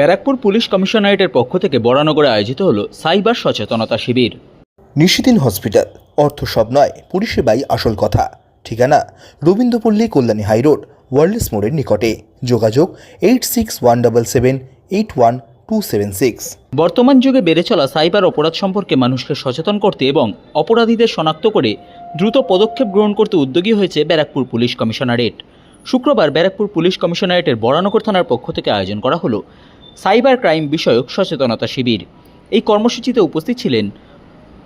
Barrackpore police কমিশনারেটের পক্ষ থেকে বরানগরে আয়োজিত হলো সাইবার সচেতনতা শিবির। নিশিদিন হসপিটাল অর্থ সব নয় পরিষেবাই আসল কথা। ঠিকানা রবীন্দ্রপল্লী কল্যাণী হাইরোড ওয়ার্ল্ডস মোড়ের নিকটে। যোগাযোগ eight six one double seven eight one two seven six. বর্তমান যুগে বেড়ে চলা সাইবার অপরাধ সম্পর্কে মানুষকে সচেতন করতে এবং অপরাধীদের শনাক্ত করে দ্রুত পদক্ষেপ গ্রহণ করতে উদ্যোগী হয়েছে ব্যারাকপুর পুলিশ কমিশনারেট। শুক্রবার ব্যারাকপুর পুলিশ কমিশনারেটের বরানগর থানার পক্ষ থেকে আয়োজন করা হলো সাইবার ক্রাইম বিষয়ক সচেতনতা শিবির। এই কর্মসূচিতে উপস্থিত ছিলেন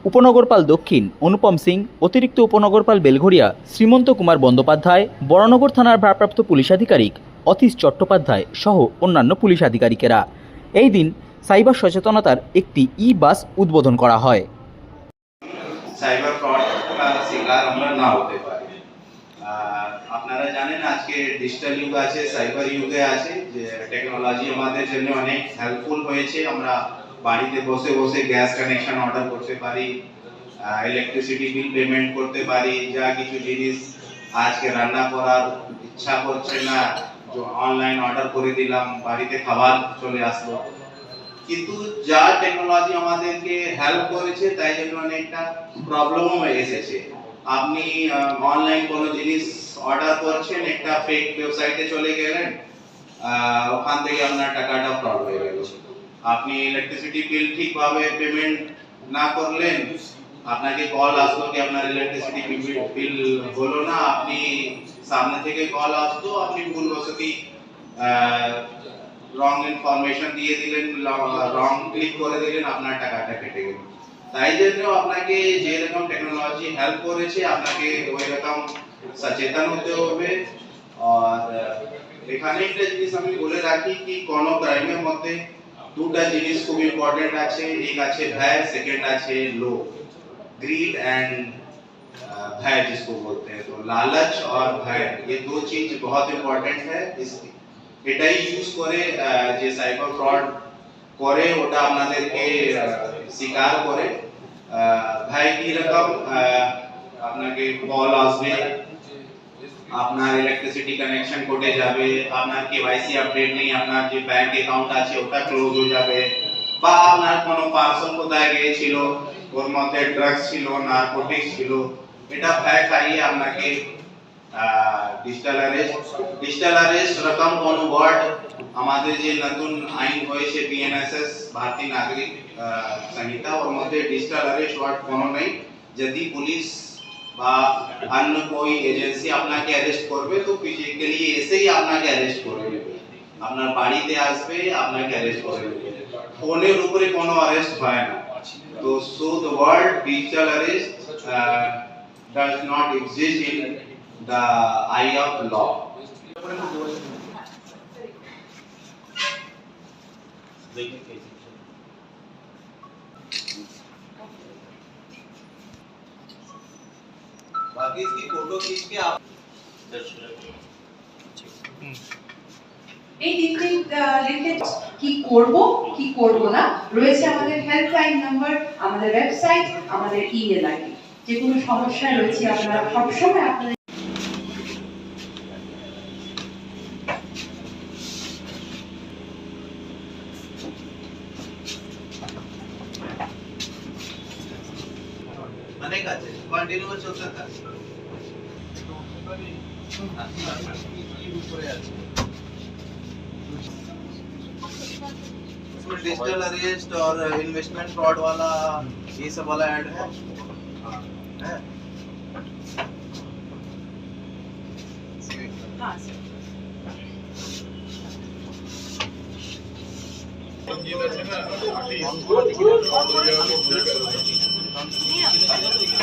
উপনগরপাল দক্ষিণ অনুপম সিং, অতিরিক্ত উপনগরপাল বেলঘরিয়া শ্রীমন্ত কুমার বন্দ্যোপাধ্যায় বরানগর থানার ভারপ্রাপ্ত পুলিশ আধিকারিক অতীশ চট্টোপাধ্যায় সহ অন্যান্য পুলিশ আধিকারিকেরা। এই দিন সাইবার সচেতনতার একটি ই বাস উদ্বোধন করা হয়। সাইবার ফ্রড আমরা না হতে আপনারা জানেন আজকে ডিজিটাল যুগ আছে সাইবার যুগে আছে, যে টেকনোলজি আমাদের জন্য অনেক হেল্পফুল হয়েছে। আমরা বাড়িতে বসে বসে গ্যাস কানেকশন অর্ডার করতে পারি ইলেকট্রিসিটি বিল পেমেন্ট করতে পারি, যা কিছু জিনিস আজকে রান্না করার ইচ্ছা করছে না অনলাইন অর্ডার করে দিলাম, বাড়িতে খাবার চলে আসলো। কিন্তু যা টেকনোলজি আমাদেরকে হেল্প করেছে, তাই জন্য অনেকটা প্রবলেমও এসেছে। আপনি অনলাইন কোনো জিনিস অর্ডার করছেন, একটা ফেক ওয়েবসাইটে চলে গেলেন ওখান থেকে আপনার টাকাটা ফ্রড হয়ে গেল। আপনি ইলেকট্রিসিটি বিল ঠিকভাবে পেমেন্ট না করলেন, আপনাকে কল আসলো কি আপনার ইলেকট্রিসিটি বিল হলো না, আপনি সামনে থেকে কল আসতো আপনি ভুলবশতই রং ইনফরমেশন দিয়ে দিলেন রং ক্লিক করে দিলেন, আপনার টাকাটা কেটে গেল। তাই জন্য আপনাকে যেরকম টেকনোলজি হেল্প করেছে আপনাকে ওই রকম সচেতন হতে হবে আর আহ, এখানে একটা জিনিস আমি বলে রাখি কি কোনো ক্রাইমের মধ্যে দুটা জিনিস খুব ইম্পর্টেন্ট আছে এক আছে ভয় সেকেন্ড আছে लो ग्रीड एंड भय जिसको बोलते हैं तो लालच और भय ये दो चीज बहुत इम्पोर्टेंट है इस এটাই ইউজ করে আহ, যে সাইবার ফ্রড করে ওটা আপনাদেরকে আহ, স্বীকার করে। আহ, ভাই কি রকম? আহ, আপনাকে কল আসবে। আপনার ইলেকট্রিসিটি কানেকশন কোটে যাবে আপনার কেওয়াইসি আপডেট নেই আপনার যে ব্যাংক অ্যাকাউন্ট আছে ওটা ক্লোজ হয়ে যাবে। বা আপনার কোনো পার্সল কোথায় গিয়েছিল ওর মধ্যে ড্রাগস ছিল নারকোটিক্স ছিল এটা ভয় খাইয়ে আপনাকে ডিজিটাল অ্যারেস্ট ডিজিটাল অ্যারেস্ট রকম কোন ওয়ার্ড আমাদের যে নতুন আইন হয়েছে বিএনএসএস ভারতীয় নাগরিক আহ, সংহিতা ওর মধ্যে ডিজিটাল অ্যারেস্ট ওয়ার্ড কোনো নেই যদি পুলিশ বা অন্য কোই এজেন্সি আপনাকে অ্যারেস্ট করবে তো ফিজিক্যালি এসেই আপনাকে অ্যারেস্ট করে নেবে আপনার বাড়িতে আসবে আপনাকে অ্যারেস্ট করে নেবে ফোনের উপরে কোনো অ্যারেস্ট হয় না তো so the word digital arrest does not exist in the eye of law. बाकी इसकी फोटो खींच के आप এই তিনটে আহ, লিখে কি করব কি করব না রয়েছে আমাদের হেল্পলাইন নাম্বার আমাদের ওয়েবসাইট আমাদের ইমেল আইডি যে কোনো সমস্যায় রয়েছে আপনারা সবসময় আপনাদের আছে কন্টিনিউ চলতে থাকে उसमें डिजिटल अरेस्ट और इन्वेस्टमेंट फ्रॉड वाला ये सब वाला ऐड है है হ্যাঁ স্যার।